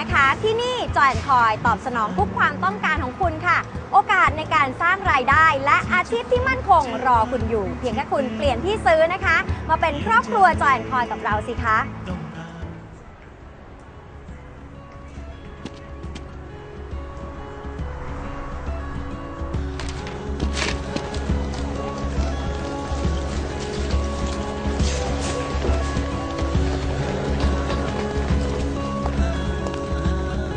นะคะ ที่นี่จอยคอยตอบสนองทุกความต้องการของคุณค่ะ โอกาสในการสร้างรายได้ และอาชีพที่มั่นคงรอคุณอยู่ เพียงแค่คุณเปลี่ยนที่ซื้อนะคะ มาเป็นครอบครัวจอยคอยกับเราสิคะ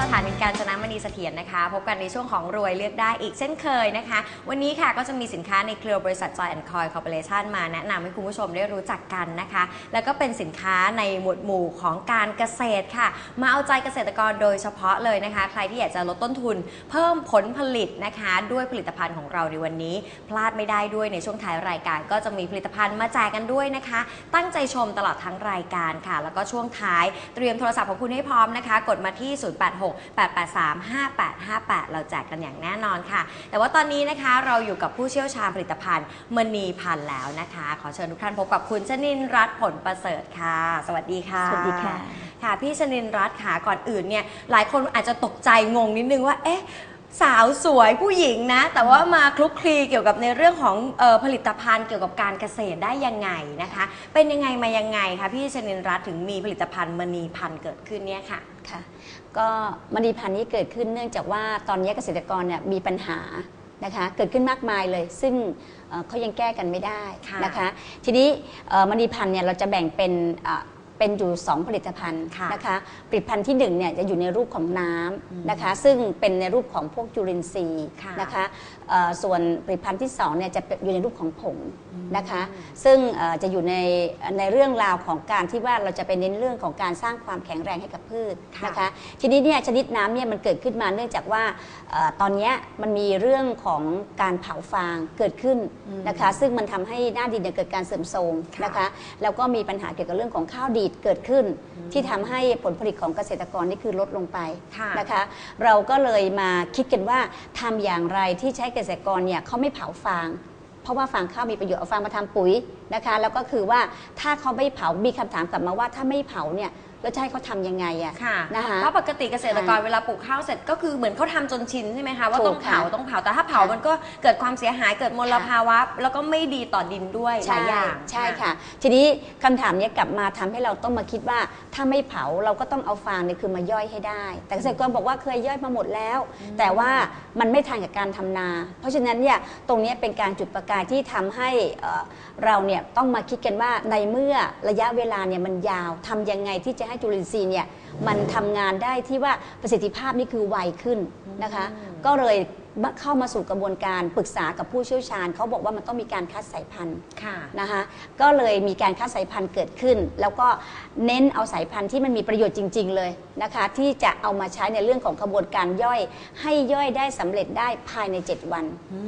สถานีการจนามณีเสถียรนะคะ พบกันในช่วงของรวยเลือกได้อีกเช่นเคยนะคะ วันนี้ค่ะก็จะมีสินค้าในเครือบริษัท Joy and Coy Corporation มาแนะนำให้คุณผู้ชมได้รู้จักกันนะคะ แล้วก็เป็นสินค้าในหมวดหมู่ของการเกษตรค่ะ มาเอาใจเกษตรกรโดยเฉพาะเลยนะคะ ใครที่อยากจะลดต้นทุน เพิ่มผลผลิตนะคะ ด้วยผลิตภัณฑ์ของเราในวันนี้ พลาดไม่ได้ด้วยในช่วงท้ายรายการ ก็จะมีผลิตภัณฑ์มาแจกกันด้วยนะคะ ตั้งใจชมตลอดทั้งรายการค่ะ แล้วก็ช่วงท้ายเตรียมโทรศัพท์ของคุณให้พร้อมนะคะ กดมาที่ 086 0868835858 เราแจกกันอย่างแน่นอนค่ะ แต่ว่าตอนนี้นะคะเราอยู่กับผู้เชี่ยวชาญผลิตภัณฑ์มณีพันธ์แล้วนะคะ ขอเชิญทุกท่านพบกับคุณชนินรัตน์ผลประเสริฐค่ะ สวัสดีค่ะ สวัสดีค่ะ ค่ะ พี่ชนินรัตน์ค่ะก่อนอื่นเนี่ยหลายคนอาจจะตกใจงงนิดนึงว่าเอ๊ะ สาวสวยผู้หญิงนะ แต่ว่ามาคลุกคลีเกี่ยวกับในเรื่องของเออผลิตภัณฑ์เกี่ยวกับการเกษตรได้ยังไงนะคะ เป็นยังไงมายังไงคะพี่ชนินรัตน์ถึงมีผลิตภัณฑ์มณีพันธ์เกิดขึ้นเนี่ยค่ะ ค่ะก็มณีพันธุ์นี้เกิดขึ้นเนื่องจากว่าตอนนี้เกษตรกรเนี่ยมีปัญหานะคะเกิดขึ้นมากมายเลย ซึ่งเอ่อเขายังแก้กันไม่ได้ค่ะนะคะ ทีนี้เอ่อมณีพันธุ์เนี่ยเราจะแบ่งเป็นเอ่อ เป็นอยู่ 2 ผลิตภัณฑ์ค่ะนะคะผลิตภัณฑ์ที่1เนี่ยจะอยู่ในรูปของน้อืมำนะคะ ซึ่งเป็นในรูปของพวกจุลินทรีย์ค่ะนะคะเอ่อส่วนผลิตภัณฑ์ที่2เนี่ยจะเป็นอยู่ในรูปของผงอืมนะคะ ซึ่งเอ่อจะอยู่ในในเรื่องราวของการที่ว่าเราจะไปเน้นเรื่องของการสร้างความแข็งแรงให้กับพืชค่ะนะคะ ทีนี้เนี่ยชนิดน้ำเนี่ยมันเกิดขึ้นมาเนื่องจากว่าเออตอนเนี้ยมันมีเรื่องของการเผาฟางเกิดขึ้นอืมนะคะ ซึ่งมันทำให้หน้าดินเนี่ยเกิดการเสื่อมโทรมค่ะนะคะ แล้วก็มีปัญหาเกี่ยวกับเรื่องของข้าวดีดเกิดขึ้นอืมที่ทำให้ผลผลิตของเกษตรกรนี่คือลดลงไปค่ะ นะคะ เราก็เลยมาคิดกันว่าทำอย่างไรที่ใช้เกษตรกรเนี่ยเขาไม่เผาฟาง เพราะว่าฟางข้าวมีประโยชน์เอาฟางมาทำปุ๋ยนะคะ แล้วก็คือว่าถ้าเขาไม่เผามีคำถามกลับมาว่าถ้าไม่เผาเนี่ย แล้วจะให้เขาทำยังไงอะค่ะนะคะ เพราะปกติเกษตรกรเวลาปลูกข้าวเสร็จก็คือเหมือนเขาทำจนชินใช่ไหมคะว่าถูกต้องเผาค่ะต้องเผาแต่ถ้าเผาค่ะ มันก็เกิดความเสียหายเกิดมลค่ะภาวะ แล้วก็ไม่ดีต่อดินด้วยหลายอย่าง ใช่ค่ะ ทีนี้คำถามเนี้ยกลับมาทำให้เราต้องมาคิดว่าถ้าไม่เผาเราก็ต้องเอาฟางเนี่ยคือมาย่อยให้ได้ แต่เกษตรกรบอกว่าเคยย่อยมาหมดแล้ว แต่ว่ามันไม่ทันกับการทำนา เพราะฉะนั้นเนี่ยตรงเนี้ยเป็นการจุดประกายที่ทำให้เอ่อเราเนี่ยต้องมาคิดกันว่าในเมื่อระยะเวลาเนี่ยมันยาวทำยังไงที่จะให้จุลินทรีย์เนี่ยมันทำงานได้ที่ว่าประสิทธิภาพนี่คือไวขึ้นนะคะอืมก็เลย เข้ามาสู่กระบวนการปรึกษากับผู้เชี่ยวชาญเขาบอกว่ามันต้องมีการคัดสายพันธุ์ค่ะนะคะก็เลยมีการคัดสายพันธุ์เกิดขึ้น แล้วก็เน้นเอาสายพันธุ์ที่มันมีประโยชน์จริง ๆ เลยนะคะ ที่จะเอามาใช้ในเรื่องของกระบวนการย่อย ให้ย่อยได้สำเร็จได้ภายใน 7 วันอื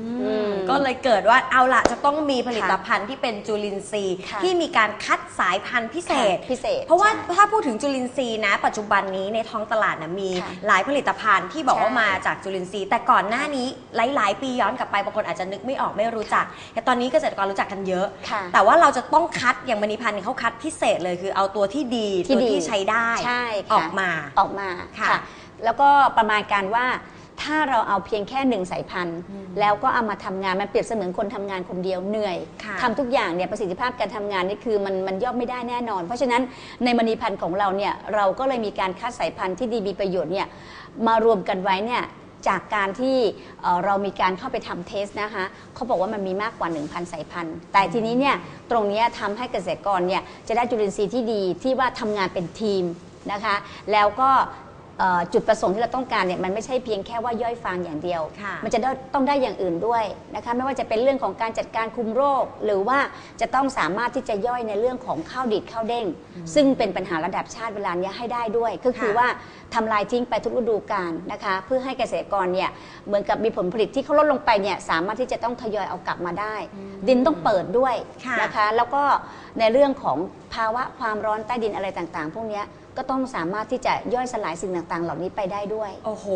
มก็เลยเกิดว่าเอาละจะต้องมีผลิตภัณฑ์ที่เป็นจุลินทรีย์ค่ะที่มีการคัดสายพันธุ์พิเศษพิเศษ เพราะว่าใช่ถ้าพูดถึงจุลินทรีย์นะ ปัจจุบันนี้ในท้องตลาดนะมีค่ะหลายผลิตภัณฑ์ที่บอกว่าใช่มาจากจุลินทรีย์แต่ก่อนหน้านี้หลาย ๆ ปีย้อนกลับไปบางคนอาจจะนึกไม่ออกไม่รู้จัก แต่ตอนนี้เกษตรกรรู้จักกันเยอะ ค่ะ แต่ว่าเราจะต้องคัดอย่างมณีพันธ์เนี่ยเขาคัดพิเศษเลยคือเอาตัวที่ดีที่ตัวดี ที่ใช้ได้ใช่อค่ะอกมา ออกมาค่ะค่ะ แล้วก็ประมาณการว่าถ้าเราเอาเพียงแค่หนึ่งสายพันธุ์ อืมแล้วก็เอามาทำงานมันเปรียบเสมือนคนทำงานคนเดียวเหนื่อยค่ะ ทำทุกอย่างเนี่ยประสิทธิภาพการทำงานนี่คือมันมันย่อมไม่ได้แน่นอน เพราะฉะนั้นในมณีพันธุ์ของเราเนี่ยเราก็เลยมีการคัดสายพันธุ์ที่ดีมีประโยชน์เนี่ยมารวมกันไว้เนี่ย จากการที่เอ่อเรามีการเข้าไปทำเทสนะคะเขาบอกว่ามันมีมากกว่า 1,000 สายพันธุ์ แต่ทีนี้เนี่ยตรงเนี้ยทำให้เกษตรกรเนี่ยจะได้จุลินทรีย์ที่ดีที่ว่าทำงานเป็นทีมนะคะ แล้วก็ จุดประสงค์ที่เราต้องการเนี่ยมันไม่ใช่เพียงแค่ว่าย่อยฟางอย่างเดียว ค่ะ มันจะได้ต้องได้อย่างอื่นด้วยนะคะไม่ว่าจะเป็นเรื่องของการจัดการคุมโรค หรือว่าจะต้องสามารถที่จะย่อยในเรื่องของข้าวดิดข้าวเด้ง ซึ่งเป็นปัญหาระดับชาติเวลาเนี้ยให้ได้ด้วย ก็คือค่ะ ว่าทำลายทิ้งไปทุกฤดูกาลนะคะ เพื่อให้เกษตรกรเนี่ยเหมือนกับมีผลผลิตที่เขาลดลงไปเนี่ยสามารถที่จะต้องทยอยเอากลับมาได้ ดินต้องเปิดด้วยค่ะ นะคะ แล้วก็ ในเรื่องของภาวะความร้อนใต้ดินอะไรต่างๆ พวกเนี้ยก็ต้องสามารถที่จะย่อยสลายสิ่งต่างๆ เหล่านี้ไปได้ด้วย โอ้โห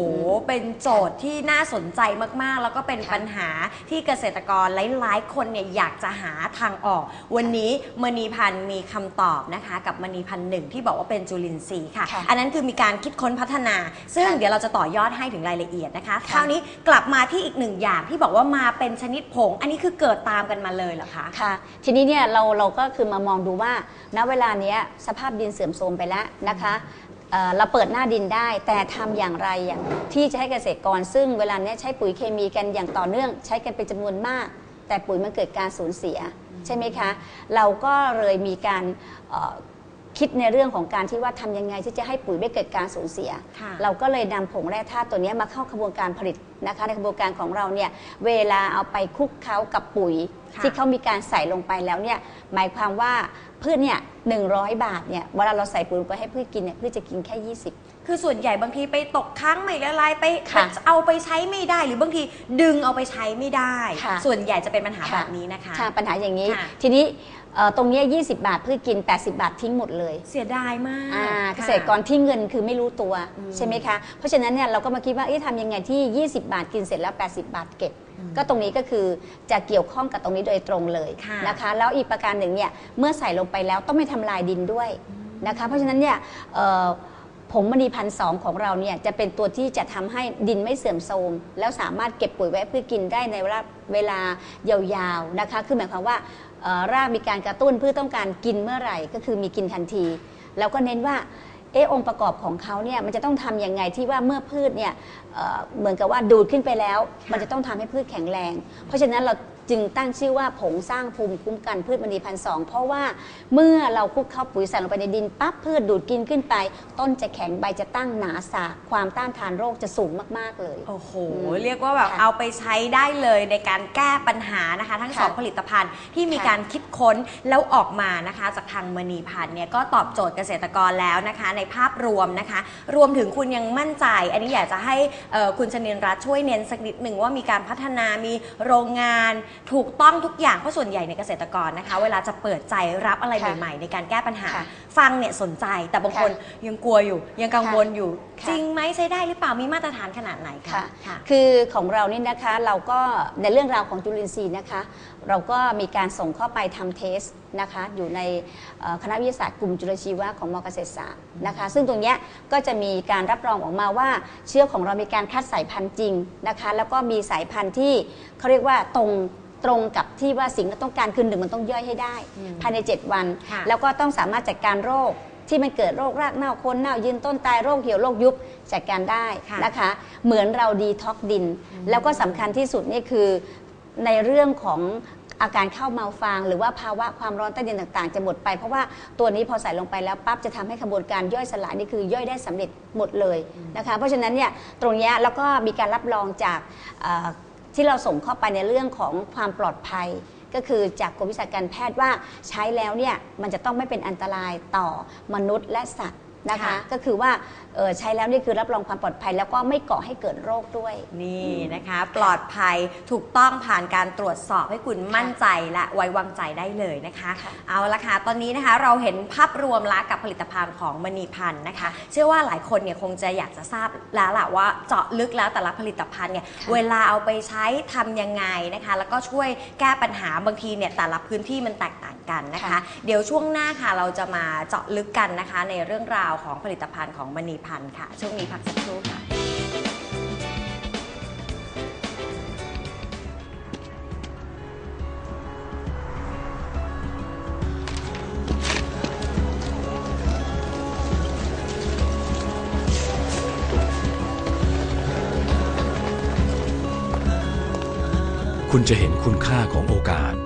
เป็นโจทย์ที่น่าสนใจมากๆ แล้วก็เป็นค่ะปัญหาที่เกษตรกรหลายๆ คนเนี่ยอยากจะหาทางออก วันนี้มณีพันธ์มีคำตอบนะคะ กับมณีพันธ์หนึ่งที่บอกว่าเป็นจุลินทรีย์ค่ะค่ะอันนั้นคือมีการคิดค้นพัฒนา ซึ่งค่ะเดี๋ยวเราจะต่อยอดให้ถึงรายละเอียดนะคะค่ะคราวนี้กลับมาที่อีกหนึ่งอย่างที่บอกว่ามาเป็นชนิดผง อันนี้คือเกิดตามกันมาเลยเหรอคะ ค่ะ ทีนี้เนี่ยเราเราก็คือมามองดูว่า ณเวลาเนี้ยสภาพดินเสื่อมโทรมไปแล้วนะคะเอ่อเราเปิดหน้าดินได้ แต่ทำอย่างไรอย่างที่จะให้เกษตรกร ซึ่งเวลาเนี้ยใช้ปุ๋ยเคมีกันอย่างต่อเนื่อง ใช้กันเป็นจำนวนมาก แต่ปุ๋ยมันเกิดการสูญเสีย ใช่ไหมคะ เราก็เลยมีการเอ่อ คิดในเรื่องของการที่ว่าทำยังไงที่จะให้ปุ๋ยไม่เกิดการสูญเสีย ค่ะเราก็เลยนำผงแร่ธาตุตัวเนี้ยมาเข้ากระบวนการผลิตนะคะ ในกระบวนการของเราเนี่ยเวลาเอาไปคลุกเคล้ากับปุ๋ย ค่ะ ที่เขามีการใส่ลงไปแล้วเนี่ยหมายความว่าพืชเนี่ยหนึ่งบาทเนี่ยเวลาเราใส่ปุ๋ยลงไปให้พืชกินเนี่ยพืชจะกินแค่ 20 คือส่วนใหญ่บางทีไปตกค้างไม่ละลายไปค่ะเอาไปใช้ไม่ได้ หรือบางทีดึงเอาไปใช้ไม่ได้ ค่ะส่วนใหญ่จะเป็นปัญหาค่ะ แบบนี้นะคะ ค่ะปัญหาอย่างนี้ ค่ะทีนี้ เอ่อตรงเนี้ย20 บาทพืชกิน 80 บาททิ้งหมดเลยเสียดายมากอ่าค่ะ เกษตรกรที่เงินคือไม่รู้ตัวอืมใช่ไหมคะ เพราะฉะนั้นเนี่ยเราก็มาคิดว่าเอ๊ะทำยังไงที่ 20 บาทกินเสร็จแล้ว 80 บาทเก็บก็ตรงนี้ก็คือจะเกี่ยวข้องกับตรงนี้โดยตรงเลยค่ะ นะคะ แล้วอีกประการหนึ่งเนี่ยเมื่อใส่ลงไปแล้วต้องไม่ทำลายดินด้วย นะคะเพราะฉะนั้นเนี่ยเอ่อผงมณีพันสองของเราเนี่ยจะเป็นตัวที่จะทำให้ดินไม่เสื่อมโทรม แล้วสามารถเก็บปุ๋ยไว้เพื่อกินได้ในเวลาเวลายาวๆนะคะคือหมายความว่าเอ่อ รากมีการกระตุ้นพืชต้องการกินเมื่อไหร่ ก็คือมีกินทันที แล้วก็เน้นว่าเออองค์ประกอบของเขาเนี่ยมันจะต้องทำยังไงที่ว่าเมื่อพืชเนี่ยเเหมือนกับว่าดูดขึ้นไปแล้ว มันจะต้องทำให้พืชแข็งแรง เพราะฉะนั้นเรา จึงตั้งชื่อว่าผงสร้างภูมิคุ้มกันพืชมณีพันสองเพราะว่าเมื่อเราคลุกเข้าปุ๋ยใส่ลงไปในดินปั๊บพืชดูดกินขึ้นไป ต้นจะแข็งใบจะตั้งหนาสากความต้านทานโรคจะสูงมากๆเลย โอ้โหอืมเรียกว่าแบบค่ะเอาไปใช้ได้เลยในการแก้ปัญหานะคะ ทั้งค่ะสองผลิตภัณฑ์ที่มีค่ะการคิดค้นแล้วออกมานะคะ จากทางมณีพันธ์เนี่ยก็ตอบโจทย์เกษตรกรแล้วนะคะ ในภาพรวมนะคะ รวมถึงคุณยังมั่นใจ อันนี้อยากจะให้เอ่อคุณชนินรัตน์ช่วยเน้นสักนิดหนึ่งว่ามีการพัฒนามีโรงงานถูกต้องทุกอย่างเพราะส่วนใหญ่ในเกษตรกรนะคะ เวลาจะเปิดใจรับอะไรค่ะใหม่ ๆ ในการแก้ปัญหา ค่ะฟังเนี่ยสนใจ แต่บางคนยังกลัวอยู่ ยังกังวลอยู่ ค่ะจริงไหมใช้ได้หรือเปล่ามีมาตรฐานขนาดไหนคะค่ะ ค่ะ คือของเรานี่นะคะเราก็ในเรื่องราวของจุลินทรีย์นะคะ เราก็มีการส่งเข้าไปทำเทสนะคะ อยู่ในเอ่อคณะวิทยาศาสตร์กลุ่มจุลชีวะของมอเกษตรศาสตร์นะคะ ซึ่งตรงเนี้ยก็จะมีการรับรองออกมาว่าเชื้อของเรามีการคัดสายพันธุ์จริงนะคะ แล้วก็มีสายพันธุ์ที่เขาเรียกว่าตรง ตรงกับที่ว่าสิ่งที่เราต้องการคือหนึ่งมันต้องย่อยให้ได้อืมภายใน 7 วัน ค่ะแล้วก็ต้องสามารถจัดการโรคที่มันเกิดโรครากเน่าโคนเน่ายืนต้นตายโรคเหี่ยวโรคยุบจัดการได้ค่ะนะคะ เหมือนเราดีท็อกดิน แล้วก็สำคัญที่สุดนี่คือในเรื่องของอาการเข้าเมาฟาง หรือว่าภาวะความร้อนใต้ดินต่างๆ จะหมดไป เพราะว่าตัวนี้พอใส่ลงไปแล้วปั๊บจะทำให้กระบวนการย่อยสลายนี่คือย่อยได้สำเร็จหมดเลยนะคะ เพราะฉะนั้นเนี่ยตรงเนี้ยแล้วก็มีการรับรองจากเอ่อ ที่เราส่งเข้าไปในเรื่องของความปลอดภัย ก็คือจากกรมวิชาการแพทย์ว่าใช้แล้วเนี่ยมันจะต้องไม่เป็นอันตรายต่อมนุษย์และสัตว์ นะคะ ค่ะ ก็คือว่าเอ่อใช้แล้วนี่คือรับรองความปลอดภัย แล้วก็ไม่ก่อให้เกิดโรคด้วย นี่นะคะ ปลอดภัยถูกต้องผ่านการตรวจสอบให้คุณมั่นใจและไว้วางใจได้เลยนะคะ ค่ะเอาละค่ะ ตอนนี้นะคะเราเห็นภาพรวมละกับผลิตภัณฑ์ของมณีพันธ์นะคะ เชื่อว่าหลายคนเนี่ยคงจะอยากจะทราบแล้วล่ะว่าเจาะลึกแล้วแต่ละผลิตภัณฑ์เนี่ยเวลาเอาไปใช้ทำยังไงนะคะ แล้วก็ช่วยแก้ปัญหาบางทีเนี่ยแต่ละพื้นที่มันแตกต่าง กันนะคะค่ะเดี๋ยวช่วงหน้าค่ะเราจะมาเจาะลึกกันนะคะ ในเรื่องราวของผลิตภัณฑ์ของมณีพันธ์ค่ะ ช่วงนี้พักสักครู่ค่ะคุณจะเห็นคุณค่าของโอกาส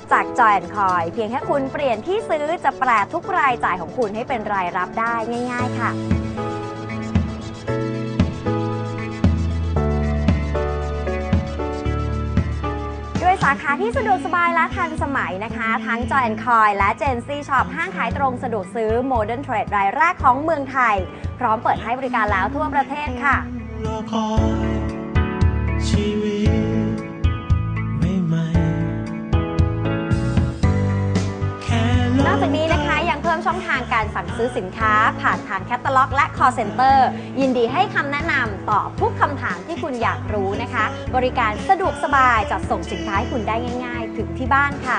บจากจอยคอยเพียงแค่คุณเปลี่ยนที่ซื้อจะแปลทุกรายจ่ายของคุณให้เป็นรายรับได้ง่าย ๆ ค่ะด้วยสาขาที่สะดวกสบายและทันสมัยนะคะ ทั้ง Joy Coin และ Gen C Shop ห้างขายตรงสะดวกซื้อ Modern Trade รายแรกของเมืองไทย พร้อมเปิดให้บริการแล้วทั่วประเทศค่ะ ช่องทางการสั่งซื้อสินค้า ผ่านทางแคตตาล็อก และ call center ยินดีให้คำแนะนำตอบทุกคำถามที่คุณอยากรู้นะคะ บริการสะดวกสบายจัดส่งสินค้าให้คุณได้ง่าย ๆ ถึงที่บ้านค่ะ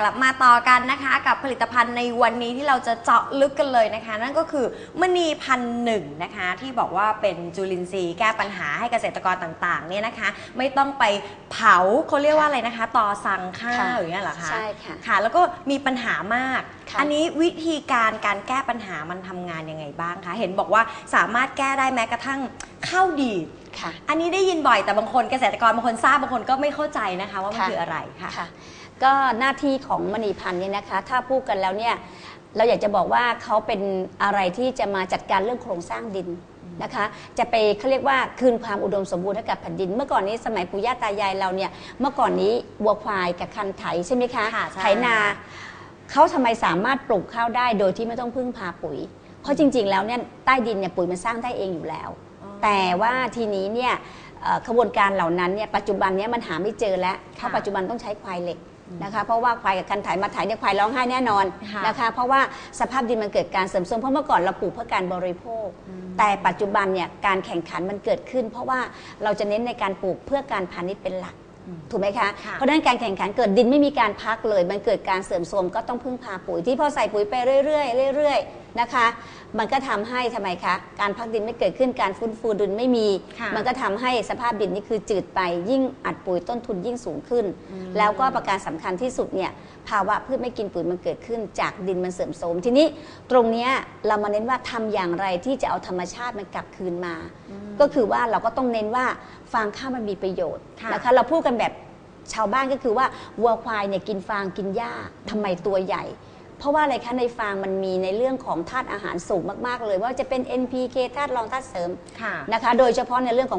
กลับมาต่อกันนะคะ กับผลิตภัณฑ์ในวันนี้ที่เราจะเจาะลึกกันเลยนะคะ นั่นก็คือมณีพันหนึ่งนะคะ ที่บอกว่าเป็นจุลินทรีย์แก้ปัญหาให้เกษตรกรต่างๆเนี่ยนะคะ ไม่ต้องไปเผาเขาเรียกว่าอะไรนะคะต่อสั่งข้าค่ะวอย่างเงี้ยเหรอคะใช่ค่ะค่ะ แล้วก็มีปัญหามากค่ะอันนี้วิธีการการแก้ปัญหามันทำงานยังไงบ้างคะเห็นบอกว่าสามารถแก้ได้แม้กระทั่งข้าวดีดค่ะอันนี้ได้ยินบ่อยแต่บางคนเกษตรกรบางคนทราบบางคนก็ไม่เข้าใจนะคะว่ามันค่ะคืออะไรค่ะค่ะ ก็หน้าที่ของมณีพันธ์เนี่ยนะคะ ถ้าพูดกันแล้วเนี่ยเราอยากจะบอกว่าเขาเป็นอะไรที่จะมาจัดการเรื่องโครงสร้างดินนะคะ จะไปเขาเรียกว่าคืนความอุดมสมบูรณ์ให้กับแผ่นดิน เมื่อก่อนนี้สมัยปู่ย่าตายายเราเนี่ยเมื่อก่อนนี้วัวควายกับคันไถใช่ไหมคะค่ะใช่ไถนาเขาทำไมสามารถปลูกข้าวได้โดยที่ไม่ต้องพึ่งพาปุ๋ย เพราะจริง ๆ แล้วเนี่ยใต้ดินเนี่ยปุ๋ยมันสร้างได้เองอยู่แล้ว แต่ว่าทีนี้เนี่ยเอ่อขบวนการเหล่านั้นเนี่ยปัจจุบันเนี่ยมันหาไม่เจอแล้วเพราะปัจจุบันต้องใช้ควายเหล็ก นะคะเพราะว่าควายกับคันไถมาไถเนี่ยควายร้องไห้แน่นอนค่ะนะคะเพราะว่าสภาพดินมันเกิดการเสริมสร้างเพราะเมื่อก่อนเราปลูกเพื่อการบริโภค แต่ปัจจุบันเนี่ยการแข่งขันมันเกิดขึ้น เพราะว่าเราจะเน้นในการปลูกเพื่อการพาณิชย์เป็นหลักถูกไหมคะค่ะเพราะฉะนั้นการแข่งขันเกิดดินไม่มีการพักเลย มันเกิดการเสื่อมโทรมก็ต้องพึ่งพาปุ๋ยที่พอใส่ปุ๋ยไปเรื่อยๆเรื่อยๆนะคะ มันก็ทำให้ทำไมคะ การพักดินไม่เกิดขึ้นการฟื้นฟูดินไม่มีค่ะมันก็ทำให้สภาพดินนี่คือจืดไปยิ่งอัดปุ๋ยต้นทุนยิ่งสูงขึ้น แล้วก็ประการสำคัญที่สุดเนี่ยภาวะพืชไม่กินปุ๋ยมันเกิดขึ้น จากดินมันเสื่อมโทรมทีนี้ตรงเนี้ยเรามาเน้นว่าทำอย่างไรที่จะเอาธรรมชาติมันกลับคืนมา ก็คือว่าเราก็ต้องเน้นว่าฟางข้าวมันมีประโยชน์ค่ะนะคะเราพูดกันแบบชาวบ้านก็คือว่าวัวควายเนี่ยกินฟางกินหญ้าทำไมตัวใหญ่ เพราะว่าอะไรคะในฟางมันมีในเรื่องของธาตุอาหารสูงมากๆเลย ว่าจะเป็น NPK ธาตุรองธาตุเสริมค่ะ นะคะ โดยเฉพาะในเรื่องของ